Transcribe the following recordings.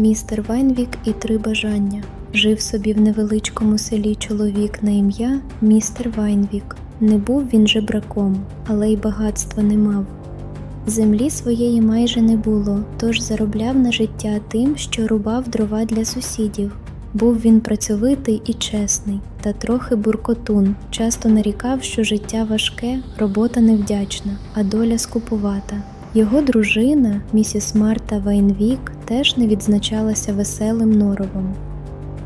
Містер Вайнвік і три бажання. Жив собі в невеличкому селі чоловік на ім'я містер Вайнвік. Не був він жебраком, але й багатства не мав. Землі своєї майже не було, тож заробляв на життя тим, що рубав дрова для сусідів. Був він працьовитий і чесний, та трохи буркотун, часто нарікав, що життя важке, робота невдячна, а доля скупувата. Його дружина, місіс Марта Вайнвік, теж не відзначалася веселим норовом.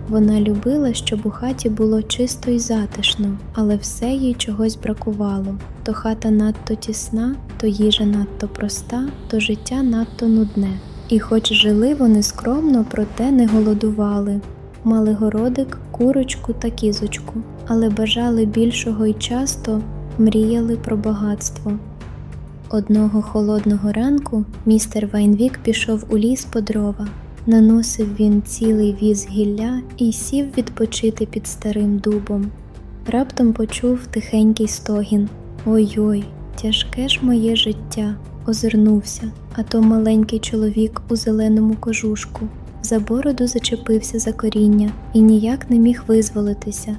Вона любила, щоб у хаті було чисто й затишно, але все їй чогось бракувало то хата надто тісна, то їжа надто проста, то життя надто нудне. І хоч жили вони скромно, проте не голодували. Мали городик, курочку та кізочку, але бажали більшого й часто мріяли про багатство. Одного холодного ранку містер Вайнвік пішов у ліс по дрова. Наносив він цілий віз гілля і сів відпочити під старим дубом. Раптом почув тихенький стогін. Ой-ой, тяжке ж моє життя. Озирнувся, а то маленький чоловік у зеленому кожушку. За бороду зачепився за коріння і ніяк не міг визволитися.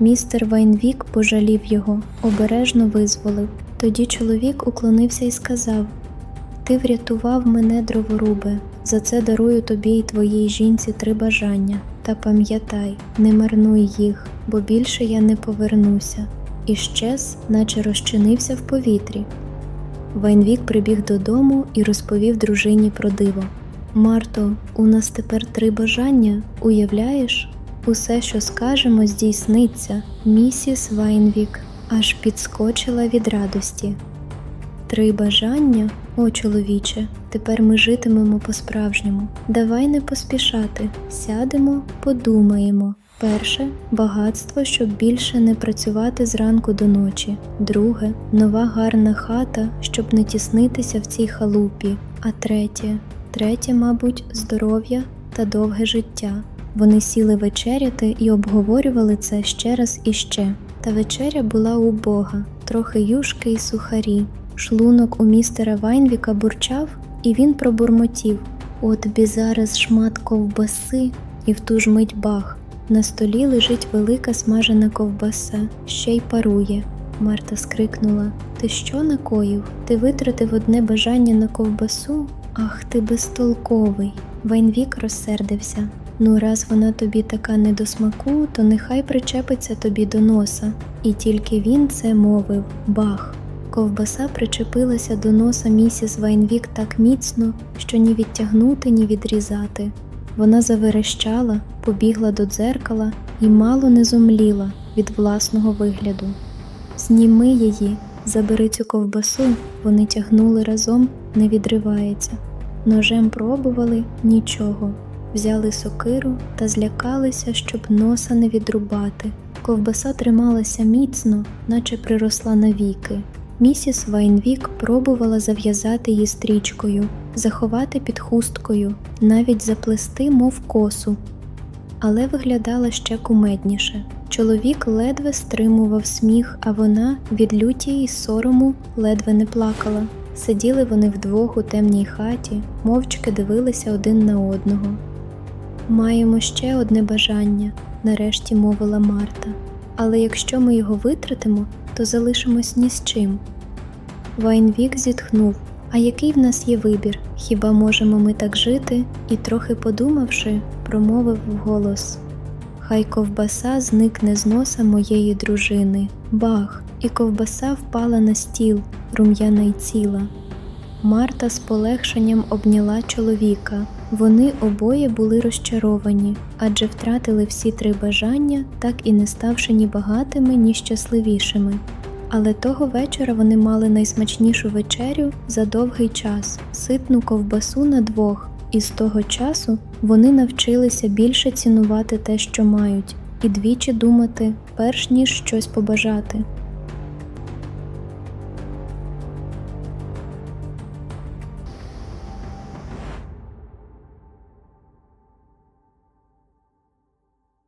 Містер Вайнвік пожалів його, обережно визволив. Тоді чоловік уклонився і сказав: Ти врятував мене, дроворубе, за це дарую тобі й твоїй жінці три бажання. Та пам'ятай, не марнуй їх, бо більше я не повернуся. І щез, наче розчинився в повітрі. Вайнвік прибіг додому і розповів дружині про диво. Марто, у нас тепер три бажання, уявляєш? Усе, що скажемо, здійсниться, місіс Вайнвік аж підскочила від радості. Три бажання, о чоловіче, тепер ми житимемо по-справжньому. Давай не поспішати, сядемо, подумаємо. Перше багатство, щоб більше не працювати зранку до ночі. Друге нова гарна хата, щоб не тіснитися в цій халупі. А третє, третє, мабуть, здоров'я та довге життя. Вони сіли вечеряти і обговорювали це ще раз і ще. Та вечеря була убога, трохи юшки і сухарі. Шлунок у містера Вайнвіка бурчав, і він пробурмотів От бі зараз шмат ковбаси, і в ту ж мить бах. На столі лежить велика смажена ковбаса, ще й парує. Марта скрикнула Ти що накоїв? Ти витратив одне бажання на ковбасу? Ах, ти безтолковий. Вайнвік розсердився. Ну, раз вона тобі така не до смаку, то нехай причепиться тобі до носа. І тільки він це мовив бах. Ковбаса причепилася до носа місіс Вайнвік так міцно, що ні відтягнути, ні відрізати. Вона заверещала, побігла до дзеркала і мало не зомліла від власного вигляду. Зніми її, забери цю ковбасу, вони тягнули разом, не відривається. Ножем пробували нічого. Взяли сокиру та злякалися, щоб носа не відрубати. Ковбаса трималася міцно, наче приросла навіки. Місіс Вайнвік пробувала зав'язати її стрічкою, заховати під хусткою, навіть заплести, мов косу, але виглядала ще кумедніше. Чоловік ледве стримував сміх, а вона від люті й сорому ледве не плакала. Сиділи вони вдвох у темній хаті, мовчки дивилися один на одного. Маємо ще одне бажання, нарешті мовила Марта. Але якщо ми його витратимо, то залишимось ні з чим. Вайнвік зітхнув. А який в нас є вибір? Хіба можемо ми так жити? І, трохи подумавши, промовив вголос Хай ковбаса зникне з носа моєї дружини. Бах! І ковбаса впала на стіл, рум'яна й ціла. Марта з полегшенням обняла чоловіка. Вони обоє були розчаровані, адже втратили всі три бажання, так і не ставши ні багатими, ні щасливішими. Але того вечора вони мали найсмачнішу вечерю за довгий час, ситну ковбасу на двох, і з того часу вони навчилися більше цінувати те, що мають, і двічі думати, перш ніж щось побажати.